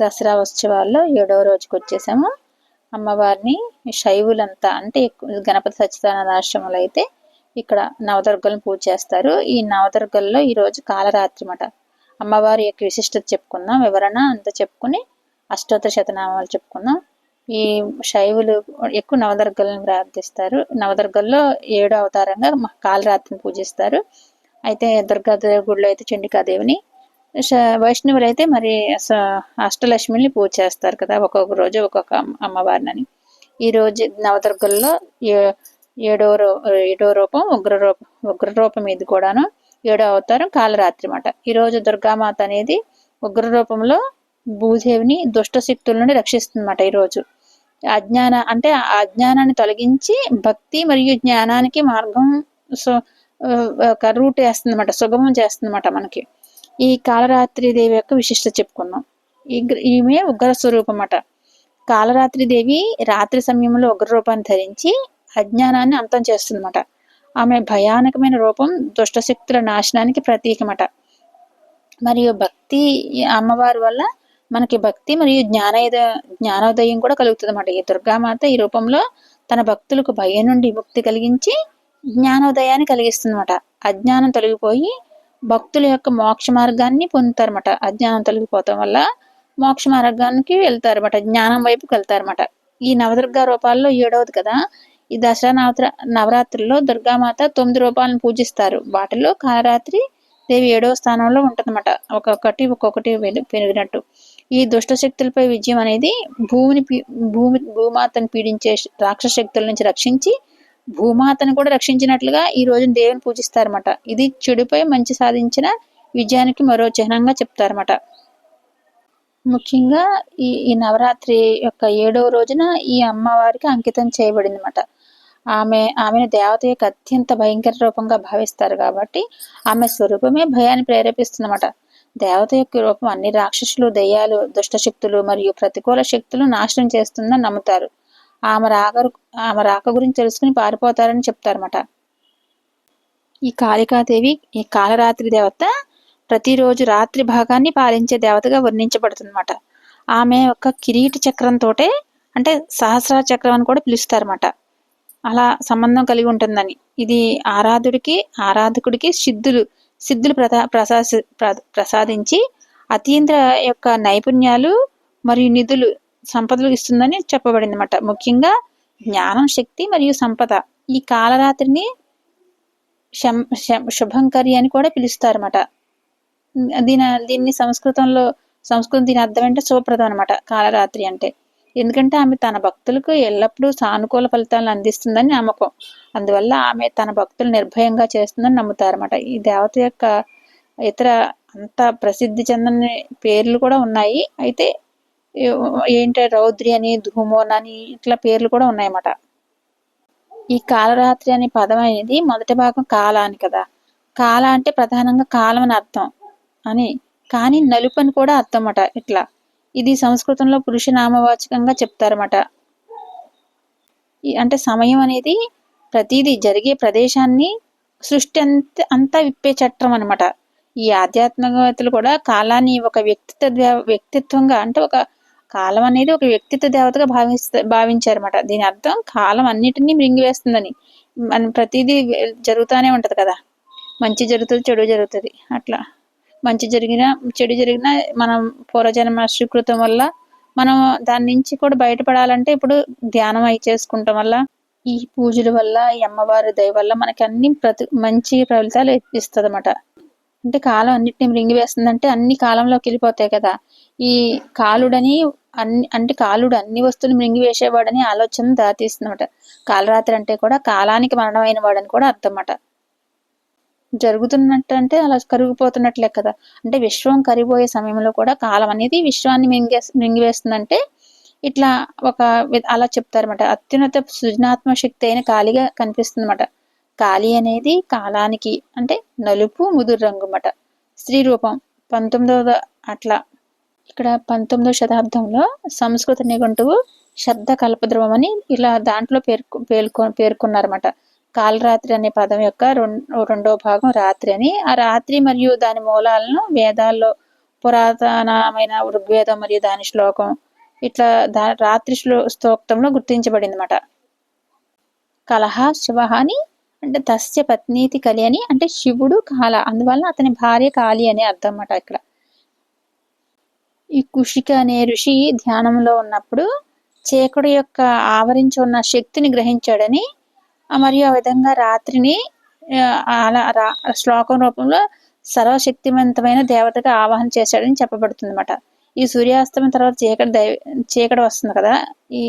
దసరా ఉత్సవాల్లో ఏడవ రోజుకి వచ్చేసాము. అమ్మవారిని శైవులంతా అంటే గణపతి సచ్చిదానంద ఆశ్రమంలో అయితే ఇక్కడ నవదుర్గలను పూజ చేస్తారు. ఈ నవదుర్గల్లో ఈరోజు కాలరాత్రి మాట అమ్మవారి యొక్క విశిష్టత చెప్పుకుందాం వివరణ అంతా చెప్పుకుని అష్టోత్తర శతనామాలు చెప్పుకుందాం. ఈ శైవులు ఎక్కువ నవదుర్గలను ప్రార్థిస్తారు. నవదుర్గల్లో ఏడో అవతారంగా కాలరాత్రిని పూజిస్తారు. అయితే దుర్గాదేవి గుడిలో అయితే చండికాదేవిని వైష్ణవులైతే మరి అష్టలక్ష్మిని పూజ చేస్తారు కదా ఒక్కొక్క రోజు ఒక్కొక్క అమ్మవారిని ఈ రోజు నవదుర్గల్లో ఏడో ఏడో రూపం ఉగ్ర రూపం ఉగ్ర రూపం ఇది కూడాను ఏడో అవతారం కాలరాత్రి అన్నమాట ఈరోజు దుర్గామాత అనేది ఉగ్ర రూపంలో భూదేవిని దుష్ట శక్తుల నుండి రక్షిస్తుందన్నమాట ఈరోజు అజ్ఞాన అంటే అజ్ఞానాన్ని తొలగించి భక్తి మరియు జ్ఞానానికి మార్గం సో ఒక రూట్ వేస్తుందన్నమాట సుగమం చేస్తుందన్నమాట మనకి. ఈ కాలరాత్రి దేవి యొక్క విశిష్టత చెప్పుకున్నాం. ఈమె ఉగ్ర స్వరూపం అట కాలరాత్రి దేవి రాత్రి సమయంలో ఉగ్ర రూపాన్ని ధరించి అజ్ఞానాన్ని అంతం చేస్తుందన్నమాట. ఆమె భయానకమైన రూపం దుష్టశక్తుల నాశనానికి ప్రతీకమట. మరియు భక్తి అమ్మవారి వల్ల మనకి భక్తి మరియు జ్ఞానోదయ జ్ఞానోదయం కూడా కలుగుతుంది అన్నమాట ఈ దుర్గామాత ఈ రూపంలో తన భక్తులకు భయం నుండి ముక్తి కలిగించి జ్ఞానోదయాన్ని కలిగిస్తుందన్నమాట. అజ్ఞానం తొలగిపోయి భక్తుల యొక్క మోక్ష మార్గాన్ని పొందుతారన్నమాట. అజ్ఞానం తొలగిపోవటం వల్ల మోక్ష మార్గానికి వెళ్తారన్నమాట. జ్ఞానం వైపుకి వెళ్తారన్నమాట. ఈ నవదుర్గా రూపాల్లో ఏడవది కదా. ఈ దసరా నవత్ర నవరాత్రుల్లో దుర్గామాత తొమ్మిది రూపాలను పూజిస్తారు. వాటిలో కాలరాత్రి దేవి ఏడవ స్థానంలో ఉంటుందన్నమాట. ఒక్కొక్కటి ఒక్కొక్కటి పెరిగినట్టు ఈ దుష్ట శక్తులపై విజయం అనేది భూమిని భూమి భూమాతను పీడించే రాక్షస శక్తుల నుంచి రక్షించి భూమాతను కూడా రక్షించినట్లుగా ఈ రోజు దేవుని పూజిస్తారన్నమాట. ఇది చెడుపై మంచి సాధించిన విజయానికి మరో చిహ్నంగా చెప్తారన్నమాట. ముఖ్యంగా ఈ ఈ నవరాత్రి యొక్క ఏడవ రోజున ఈ అమ్మవారికి అంకితం చేయబడింది అనమాట ఆమె ఆమెను దేవత యొక్క అత్యంత భయంకర రూపంగా భావిస్తారు కాబట్టి ఆమె స్వరూపమే భయాన్ని ప్రేరేపిస్తుందన్నమాట. దేవత యొక్క రూపం అన్ని రాక్షసులు దయ్యాలు దుష్టశక్తులు మరియు ప్రతికూల శక్తులు నాశనం చేస్తుందని నమ్ముతారు. ఆమె రాక ఆమె రాక గురించి తెలుసుకుని పారిపోతారని చెప్తారన్నమాట. ఈ కాళికాదేవి ఈ కాలరాత్రి దేవత ప్రతిరోజు రాత్రి భాగాన్ని పాలించే దేవతగా వర్ణించబడుతుందన్నమాట. ఆమె యొక్క కిరీట చక్రంతో అంటే సహస్ర చక్రం అని కూడా పిలుస్తారన్నమాట. అలా సంబంధం కలిగి ఉంటుందని. ఇది ఆరాధుడికి ఆరాధకుడికి సిద్ధులు సిద్ధులు ప్రసా ప్రసాసి ప్రసాదించి అతీంద్ర యొక్క నైపుణ్యాలు మరియు నిధులు సంపదలు ఇస్తుందని చెప్పబడింది అనమాట ముఖ్యంగా జ్ఞానం శక్తి మరియు సంపద. ఈ కాలరాత్రిని శుభంకరి అని కూడా పిలుస్తారన్నమాట. దీని దీన్ని సంస్కృతంలో సంస్కృతం దీని అర్థం అంటే శుభప్రదం అనమాట కాలరాత్రి అంటే. ఎందుకంటే ఆమె తన భక్తులకు ఎల్లప్పుడూ సానుకూల ఫలితాలను అందిస్తుందని నమ్మకం. అందువల్ల ఆమె తన భక్తులు నిర్భయంగా చేస్తుందని నమ్ముతారన్నమాట. ఈ దేవత యొక్క ఇతర అంత ప్రసిద్ధి చెందని పేర్లు కూడా ఉన్నాయి. అయితే ఏంటంటే రౌద్రి అని ధూమోన్ అని ఇట్లా పేర్లు కూడా ఉన్నాయన్నమాట. ఈ కాలరాత్రి అనే పదం అనేది మొదటి భాగం కాల అని కదా. కాల అంటే ప్రధానంగా కాలం అని అర్థం అని. కానీ నలుపు అని కూడా అర్థం అన్నమాట ఇట్లా. ఇది సంస్కృతంలో పురుష నామవాచకంగా చెప్తారన్నమాట. అంటే సమయం అనేది ప్రతిదీ జరిగే ప్రదేశాన్ని సృష్టి అంత అంతా విప్పే చట్టం అనమాట ఈ ఆధ్యాత్మికవేత్తలు కూడా కాలాన్ని ఒక వ్యక్తిత్వ వ్యక్తిత్వంగా అంటే ఒక కాలం అనేది ఒక వ్యక్తిత్వ దేవతగా భావిస్త భావించారన్నమాట. దీని అర్థం కాలం అన్నిటినీ మింగివేస్తుందని మన ప్రతిదీ జరుగుతూనే ఉంటది కదా. మంచి జరుగుతుంది చెడు జరుగుతుంది. అట్లా. మంచి జరిగిన చెడు జరిగిన మనం పూర్వజన్మ స్వీకృతం వల్ల మనం దాని నుంచి కూడా బయటపడాలంటే ఇప్పుడు ధ్యానం అయి చేసుకుంటాం వల్ల ఈ పూజల వల్ల ఈ అమ్మవారి దయ వల్ల మనకి అన్ని ప్రతి మంచి ఫలితాలు ఇస్తుంది అన్నమాట అంటే కాలం అన్నిటిని అంటే అన్ని కాలంలోకి వెళ్ళిపోతాయి కదా. ఈ కాలుడని అన్ని అంటే కాలుడు అన్ని వస్తువులు మృంగివేసేవాడని ఆలోచన దారితీస్తుందన్నమాట. కాలరాత్రి అంటే కూడా కాలానికి మరణమైన వాడని కూడా అర్థం అన్నమాట జరుగుతున్నట్టు అంటే అలా కరిగిపోతున్నట్లే కదా. అంటే విశ్వం కరిగిపోయే సమయంలో కూడా కాలం అనేది విశ్వాన్ని మింగే మింగివేస్తుందంటే ఇట్లా ఒక అలా చెప్తారన్నమాట. అత్యున్నత సృజనాత్మక శక్తి అయిన ఖాళీగా కనిపిస్తుంది అన్నమాట కాళీ అనేది కాలానికి అంటే నలుపు ముదురు రంగు అన్నమాట స్త్రీ రూపం పంతొమ్మిదవ అట్లా. ఇక్కడ పంతొమ్మిదవ శతాబ్దంలో సంస్కృత నిఘంటువు శబ్ద కల్పద్రవం అని ఇలా దాంట్లో పేర్కొ పేర్కొ పేర్కొన్నారన్నమాట. కాలరాత్రి అనే పదం యొక్క రెండో భాగం రాత్రి అని. ఆ రాత్రి మరియు దాని మూలాలను వేదాల్లో పురాతనమైన ఋగ్వేదం మరియు దాని శ్లోకం ఇట్లా దా రాత్రి శ్లో స్తోక్తంలో గుర్తించబడింది అనమాట కలహ శివ అని అంటే తస్య పత్నీతి కలి అని అంటే శివుడు కాల అందువల్ల అతని భార్య కాళి అని అర్థం అన్నమాట ఇక్కడ. ఈ కుషిక అనే ఋషి ధ్యానంలో ఉన్నప్పుడు చేకుడు యొక్క ఆవరించి ఉన్న శక్తిని గ్రహించాడని మరియు ఆ విధంగా రాత్రిని అలా శ్లోకం రూపంలో సర్వశక్తివంతమైన దేవతగా ఆవాహన చేశాడని చెప్పబడుతుంది అనమాట ఈ సూర్యాస్తమం తర్వాత చీకటి దైవ చీకటి వస్తుంది కదా ఈ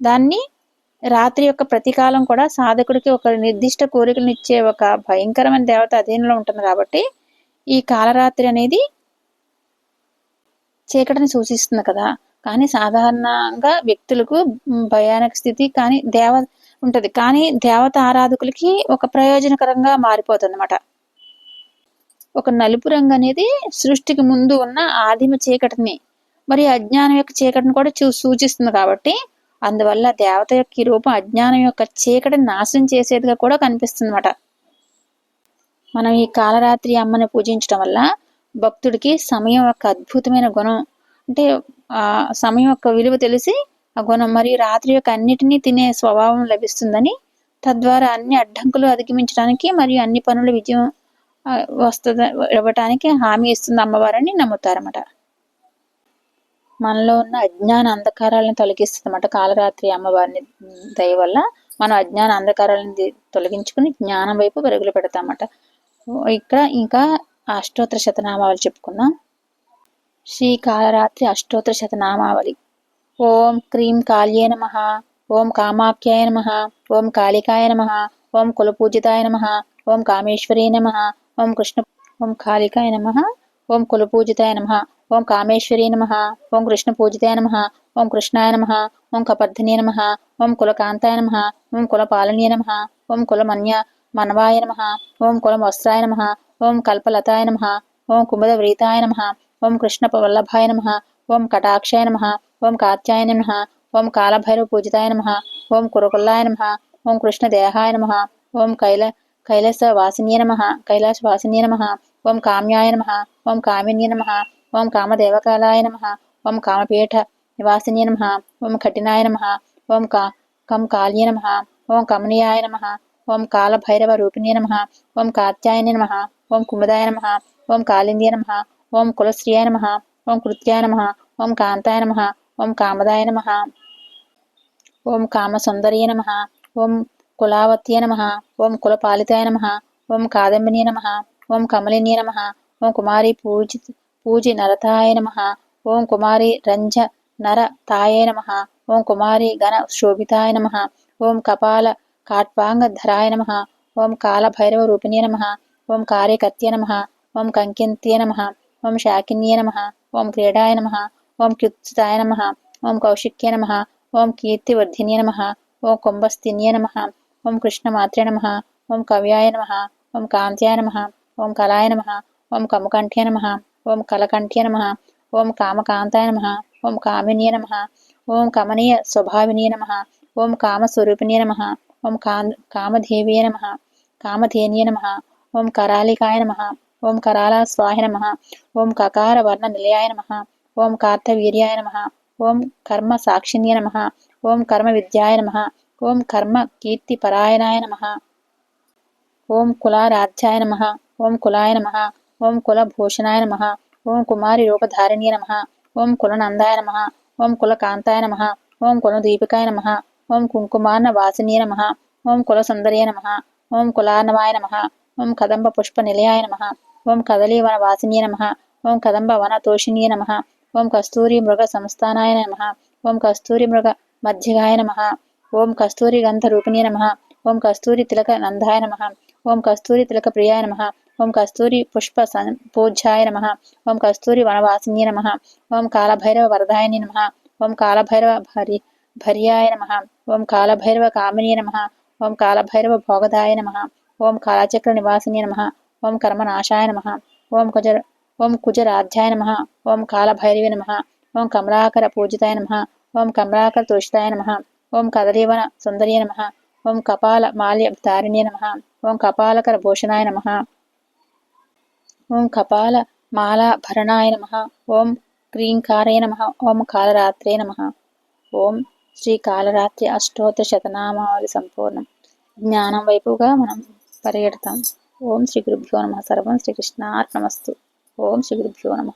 దాన్ని రాత్రి యొక్క ప్రతికాలం కూడా సాధకుడికి ఒక నిర్దిష్ట కోరికలను ఇచ్చే ఒక భయంకరమైన దేవత అధీనంలో ఉంటుంది కాబట్టి ఈ కాలరాత్రి అనేది చీకటిని సూచిస్తుంది కదా. కానీ సాధారణంగా వ్యక్తులకు భయానక స్థితి కానీ దేవ ఉంటుంది. కానీ దేవత ఆరాధకులకి ఒక ప్రయోజనకరంగా మారిపోతుంది అనమాట ఒక నలుపు రంగు అనేది సృష్టికి ముందు ఉన్న ఆదిమ చీకటిని మరి అజ్ఞానం యొక్క చీకటిని కూడా చూ సూచిస్తుంది కాబట్టి అందువల్ల దేవత యొక్క రూపం అజ్ఞానం యొక్క చీకటిని నాశనం చేసేదిగా కూడా కనిపిస్తుందన్నమాట. మనం ఈ కాలరాత్రి అమ్మని పూజించడం వల్ల భక్తుడికి సమయం యొక్క అద్భుతమైన గుణం అంటే ఆ సమయం యొక్క విలువ తెలిసి ఆ గుణం మరియు రాత్రి యొక్క అన్నిటినీ తినే స్వభావం లభిస్తుందని తద్వారా అన్ని అడ్డంకులు అధిగమించడానికి మరియు అన్ని పనుల విజయం వస్తుంది ఇవ్వటానికి హామీ ఇస్తుంది అమ్మవారని నమ్ముతారన్నమాట. మనలో ఉన్న అజ్ఞాన అంధకారాలను తొలగిస్తుంది అన్నమాట కాలరాత్రి అమ్మవారిని దయ వల్ల. మనం అజ్ఞాన అంధకారాలను తొలగించుకుని జ్ఞానం వైపు పెరుగులు పెడతామట ఇక్కడ ఇంకా అష్టోత్తర శతనామావళి చెప్పుకుందాం. శ్రీ కాలరాత్రి అష్టోత్తర శతనామావళి. ఓం క్రీం కాళ్యే నమ ఓం కామాఖ్యాయ నమ ఓం కాళికాయ నమ ఓం కులపూజితాయ నమ ఓం కామేశ్వరీ నమ ఓం కృష్ణ ఓం కాళికాయ నమ. ఓం కులపూజితాయ నమ ఓం కామేశ్వరీ నమ ఓం కృష్ణ పూజితాయ నమ ఓం కృష్ణాయ నమ ఓం కపర్ధనే నమ ఓం కులకాంతాయ నమ ఓం కులపాలనీయ నమ ఓం కులమన్య మనవాయ నమ ఓం కులవస్త్రాయ నమ ఓం కల్పలతాయ నమ ఓం కుముదవ్రీతాయ నమ ఓం కృష్ణ వల్లభాయ నమ ఓం కటాక్షాయ నమ ఓం కాత్యాయ నమ ఓం కాలభైరవ పూజితాయ నమ ఓం కురకుల్లాయ నమ ఓం కృష్ణదేహాయ నమ ఓం కైల కైలాస వాసిన్య నమ కైలాస వాసిన్య నమ ఓం కామ్యాయ నమ ఓం కామిన్య నమ ఓం కామదేవకాలాయ నమ ఓం కామపీఠ నివాసిని నమ ఓం కఠినాయ నమ ఓం కా కం కాళ్య నమ ఓం కమనీయాయ నమ ఓం కాళభైరవ రూపిణి నమ ఓం కాత్యాయని నమ ఓం కుముదాయ నమ ఓం కాళింద్య నమ ఓం కులశ్రీయ నమ ఓం కృత్యాయ నమ ఓం కాంతాయ నమ ఓం కామదాయ నమ ఓం కామసుందరియ నమ ఓం కులావత్య నమ ఓం కులపాలితాయ నమ ఓం కాదంబిని నమ ఓం కమలిన్య నమ ఓం కుమారి పూజి పూజి నరతాయ నమ ఓం కుమారి రంజ నర తాయ నమ ఓం కుమారి గణ శోభితాయ నమ ఓం కపాల కాట్వాంగధరాయ నమ ఓం కాలభైరవ రూపిణ్య నమ ఓం కార్యకర్త్య నమ ఓం కంకింత్య నమ ఓం శాకిన్య నమ ఓం క్రీడాయ నమ ఓం క్యుత్తాయ నమ ఓం కౌశిక్య నమ ఓం కీర్తివర్ధిన్య నమ ఓం కుంభస్థిన్య నమ ఓం కృష్ణమాత్రే నమ ఓం కవ్యాయ నమ ఓం కాంత్యాయ నమ ఓం కళాయ నమ ఓం కముకంఠ్య నమ ఓం కలకంఠ్య నమ ఓం కామకాంతాయ నమ ఓం కామినీయ నమ ఓం కమనీయ స్వభావినీయ నమ ఓం కామస్వరూపిణీయ నమ ఓం కా కామధేవీయ నమ కామధేనీయ నమ ఓం కరాళికాయ నమ ఓం కరాళ స్వాహ నమ ఓం కకార వర్ణ నిలయాయ నమ ఓం కార్తవీర్యాయ నమ ఓం కర్మ సాక్షిణ్య నమ ఓం కర్మ విద్యాయ నమ ఓం కర్మ కీర్తి పరాయణాయ నమ ఓం కులారాధ్యాయ నమ ఓం కులాయ నమ ఓం కులభూషణాయ నమ ఓం కుమారి రూపధారిణ్య నమ ఓం కులనందాయ నమ ఓం కులకాంతాయ నమ ఓం కులదీపికాయ నమ ఓం కుంకుమార్ణ వాసినీయ నమ ఓం కులసుందర్య నమ ఓం కులార్ణవాయ నమ ఓం కదంబ పుష్ప నిలయాయ నమ ఓం కదలీవన వాసినీయ నమ ఓం కదంబ వన తోషిణీయ నమ ఓం కస్తూరి మృగ సంస్థానాయ నమ ఓం కస్తూరి మృగ మధ్యగాయ నమ ఓం కస్తూరి గంధ రూపిణీ నమ ఓం కస్తూరి తిలక నందాయ నమ ఓం కస్తూరి తిలక ప్రియాయ నమ ఓం కస్తూరి పుష్ప పూజ్యాయ నమ ఓం కస్తూరి వనవాసిన్య నమ ఓం కాలభైరవ వరదాయని నమ ఓం కాలభైరవ భరి భర్యాయ నమ ఓం కాలభైరవ కామిని నమ ఓం కాలభైరవ భోగదాయ నమ ఓం కాలచక్ర నివాసిని నమ ఓం కర్మనాశాయ నమ ఓం కుజ ఓం కుజరాధ్యాయ నమ ఓం కాలభైరవి నమ ఓం కమలాకర పూజితాయ నమ ఓం కమలాకర తోషితాయ నమ ఓం కదలీవన సుందర్య నమ ఓం కపాల మాల్య ధారిణ్య నమ ఓం కపాలకర భూషణాయ నమ ఓం కపాల మాలా భరణాయ నమ. ఓం క్రీంకారాయ నమ. ఓం కాలరాత్రే నమ. ఓం శ్రీ కాలరాత్రి అష్టోత్తర శతనామావళి సంపూర్ణం. జ్ఞానం వైపుగా మనం పరిగెడతాం. ఓం శ్రీ గురుభ్యో నమ. సర్వం శ్రీకృష్ణార్పణమస్తు. ఓం శ్రీ గురుభ్యో నమ.